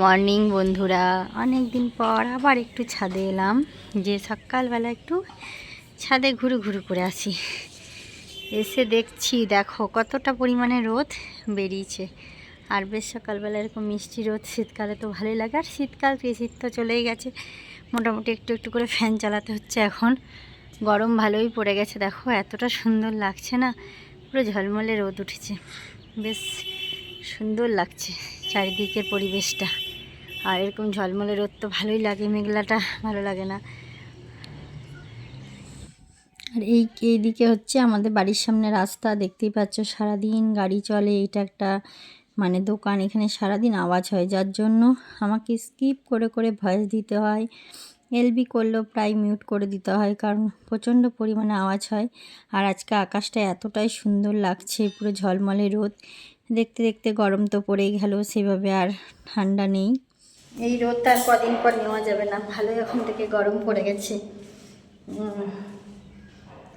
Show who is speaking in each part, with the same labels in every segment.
Speaker 1: Morning বন্ধুরা। অনেক দিন পর আবার একটু ছাদে এলাম। যে সকালবেলা একটু ছাদে ঘুরু ঘুরু করে আসি। এসে দেখছি, দেখো কতটা পরিমাণে রোদ বেরিয়েছে। আর বেশ সকালবেলা এরকম মিষ্টি রোদ, শীতকালে তো ভালোই লাগে। আর শীতকাল শীত তো চলেই গেছে। মোটামুটি একটু একটু করে ফ্যান চালাতে হচ্ছে এখন। গরম ভালোই পড়ে গেছে, দেখো এতটা সুন্দর লাগছে না। পুরো ঝলমলে রোদ উঠেছে। বেশ সুন্দর লাগছে। চারিদিকের পরিবেশটা। আর এরকম ঝলমলে রোদ তো ভালোই লাগে, মেঘলাটা ভালো লাগে না। আর এই দিকে হচ্ছে আমাদের বাড়ির সামনে রাস্তা, দেখতেই পাচ্ছ সারাদিন গাড়ি চলে, এটা একটা মানে দোকান, এখানে সারাদিন আওয়াজ হয়, যার জন্য আমাকে স্কিপ করে করে ভয়েস দিতে হয়। এলবি করলেও প্রায় মিউট করে দিতে হয়, কারণ প্রচণ্ড পরিমাণে আওয়াজ হয়। আর আজকে আকাশটা এতটাই সুন্দর লাগছে, পুরো ঝলমলে রোদ। দেখতে দেখতে গরম তো পড়েই গেল, সেভাবে আর ঠান্ডা নেই। এই রোদটা আর কদিন পর নেওয়া যাবে না, ভালোই এখন থেকে গরম পড়ে গেছে।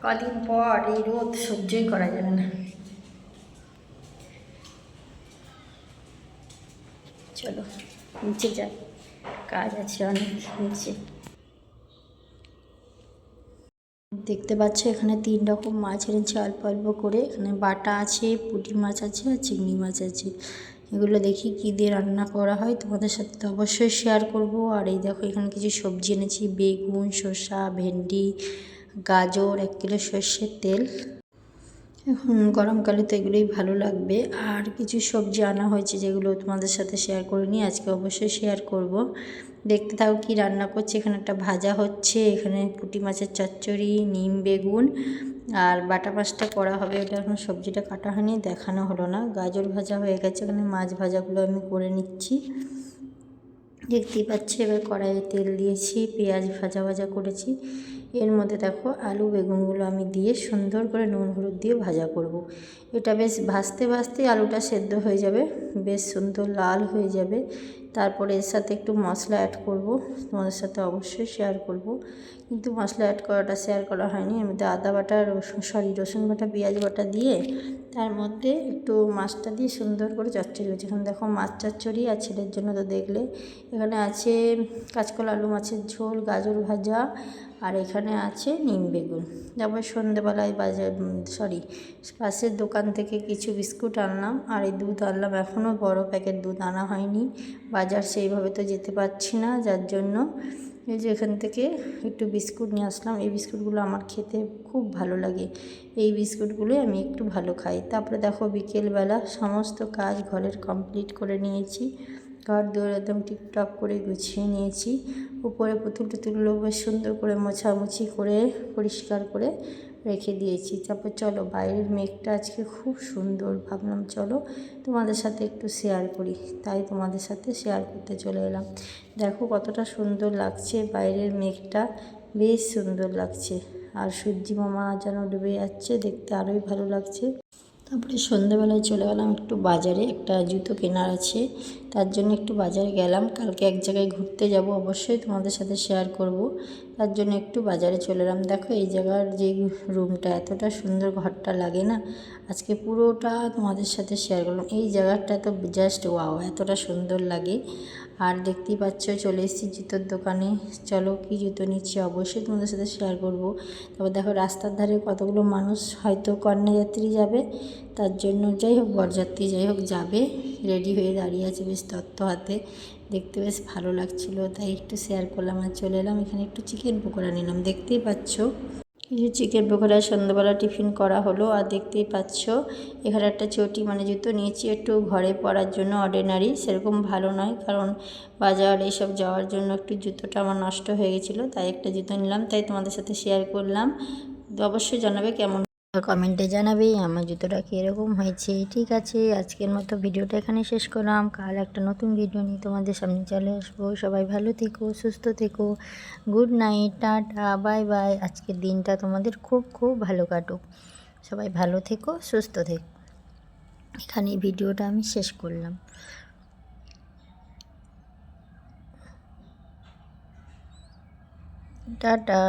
Speaker 1: কদিন পর এই রোদ সহ্যই করা যাবে না। চলো, নিচে যাই। কাজ আছে অনেক, নিচে। দেখতে পাচ্ছ এখানে তিন রকম মাছ এনেছে অল্প অল্প করে। এখানে বাটা আছে, পুঁটি মাছ আছে আর চিংড়ি মাছ আছে। এগুলো দেখি কী দিয়ে রান্না করা হয়, তোমাদের সাথে তো অবশ্যই শেয়ার করব। আর এই দেখো, এখানে কিছু সবজি এনেছি, বেগুন, শসা, ভেন্ডি, গাজর, এক কিলো সর্ষের তেল। এখন গরমকালে তো এগুলোই ভালো লাগবে। আর কিছু সবজি আনা হয়েছে যেগুলো তোমাদের সাথে শেয়ার করে নিই আজকে অবশ্যই শেয়ার করব। দেখতে থাকো কি রান্না করছে, এখানে একটা ভাজা হচ্ছে, এখানে পুঁটি মাছের চচ্চড়ি, নিম বেগুন, আর বাটা মাছটা করা হবে ওটা এখন সবজিটা কাটা হয়নি, দেখানো হলো না। গাজর ভাজা হয়ে গেছে, এখানে মাছ ভাজাগুলো আমি করে নিচ্ছি। দেখতেই পাচ্ছি, এবার কড়াইয়ে তেল দিয়েছি, পেঁয়াজ ভাজা ভাজা করেছি। এর মধ্যে দেখো আলু, বেগুনগুলো আমি দিয়ে সুন্দর করে নুন, হলুদ দিয়ে ভাজা করব। এটা বেশ ভাজতে ভাজতে আলুটা সেদ্ধ হয়ে যাবে, বেশ সুন্দর লাল হয়ে যাবে। তারপরে এর সাথে একটু মশলা অ্যাড করব, তোমাদের সাথে অবশ্যই শেয়ার করব। কিন্তু মশলা অ্যাড করাটা শেয়ার করা হয়নি, এর মধ্যে আদা বাটা, রসুন সরি রসুন বাটা, পেঁয়াজ বাটা দিয়ে তার মধ্যে একটু মাছটা দিয়ে সুন্দর করে চচ্চড়ি হচ্ছে এখানে দেখো মাছ চচ্চড়ি আর ছেলের জন্য তো দেখলে। এখানে আছে কাঁচকলা, আলু মাছের ঝোল, গাজর ভাজা আর এখানে আছে নিম বেগুন। তারপর সন্ধেবেলায় বাজার সরি পাশের দোকান থেকে কিছু বিস্কুট আনলাম আর এই দুধ আনলাম। এখনও বড় প্যাকেট দুধ আনা হয়নি। বাজার সেইভাবে তো যেতে পারছি না, যার জন্য এই যে এখান থেকে একটু বিস্কুট নিয়ে আসলাম। এই বিস্কুটগুলো আমার খেতে খুব ভালো লাগে। এই বিস্কুটগুলোই আমি একটু ভালো খাই। তারপরে দেখো বিকেলবেলা সমস্ত কাজ ঘরের কমপ্লিট করে নিয়েছি। ঘর, দুয়ার একদম টিপটপ করে গুছিয়ে নিয়েছি। উপরে পুতুল টুতুলগুলো বেশ সুন্দর করে মোছামুছি করে, পরিষ্কার করে রেখে দিয়েছি। তারপর চলো, বাইরের মেঘটা আজকে খুব সুন্দর। ভাবলাম, চলো তোমাদের সাথে একটু শেয়ার করি। তাই তোমাদের সাথে শেয়ার করতে চলে এলাম। দেখো কতটা সুন্দর লাগছে বাইরের মেঘটা। বেশ সুন্দর লাগছে। আর সূর্যি মামা যেন ডুবে যাচ্ছে, দেখতে আরোই ভালো লাগছে। তারপরে সন্ধ্যাবেলায় চলে গেলাম একটু বাজারে, একটা জুতো কেনার আছে। তার জন্য একটু বাজারে গেলাম। কালকে এক জায়গায় ঘুরতে যাব অবশ্যই তোমাদের সাথে শেয়ার করব। তার জন্য একটু বাজারে চলে এলাম। দেখো এই জায়গার যে রুমটা এতটা সুন্দর ঘরটা লাগে না। আজকে পুরোটা তোমাদের সাথে শেয়ার করলাম। এই জায়গাটা তো জাস্ট ওয়াও এতটা সুন্দর লাগে। আর দেখতেই পাচ্ছ, চলে এসেছি জুতোর দোকানে। চলো কি জুতো নিচ্ছি? অবশ্যই তোমাদের সাথে শেয়ার করব। তারপর দেখো, রাস্তার ধারে কতগুলো মানুষ হয়তো কন্যাযাত্রী যাবে, তার জন্য যাই হোক, বরযাত্রী যাই হোক যাবে রেডি হয়ে দাঁড়িয়ে আছে বেশ তত্ত্ব হাতে। দেখতে বেশ ভালো লাগছিল, তাই একটু শেয়ার করলাম আর চলে এলাম। এখানে একটু চিকেন পকোড়া নিলাম। দেখতেই পাচ্ছ। চিকেন পকোড়া সন্ধ্যাবেলা টিফিন করা হলো, আর দেখতেই পাচ্ছ, এখানে একটা চটি মানে জুতো নিয়েছি, একটু ঘরে পরার জন্য অর্ডিনারি সেরকম ভালো নয়, কারণ বাজার এইসব যাওয়ার জন্য একটু জুতোটা আমার নষ্ট হয়ে গেছিল, তাই একটা জুতো নিলাম, তাই তোমাদের সাথে শেয়ার করলাম। অবশ্যই জানাবে কেমন কমেন্টে জানাবে আমার জুতোটা কীরকম হয়েছে? ঠিক আছে, আজকের মতো ভিডিওটা এখানে শেষ করলাম। কাল একটা নতুন ভিডিও নিয়ে তোমাদের সামনে চলে আসব। সবাই ভালো থেকো, সুস্থ থেকো। Good night tata bye bye আজকের দিনটা তোমাদের খুব খুব ভালো কাটুক। সবাই ভালো থেকো, সুস্থ থেকো। এখানে ভিডিওটা আমি শেষ করলাম। টাটা।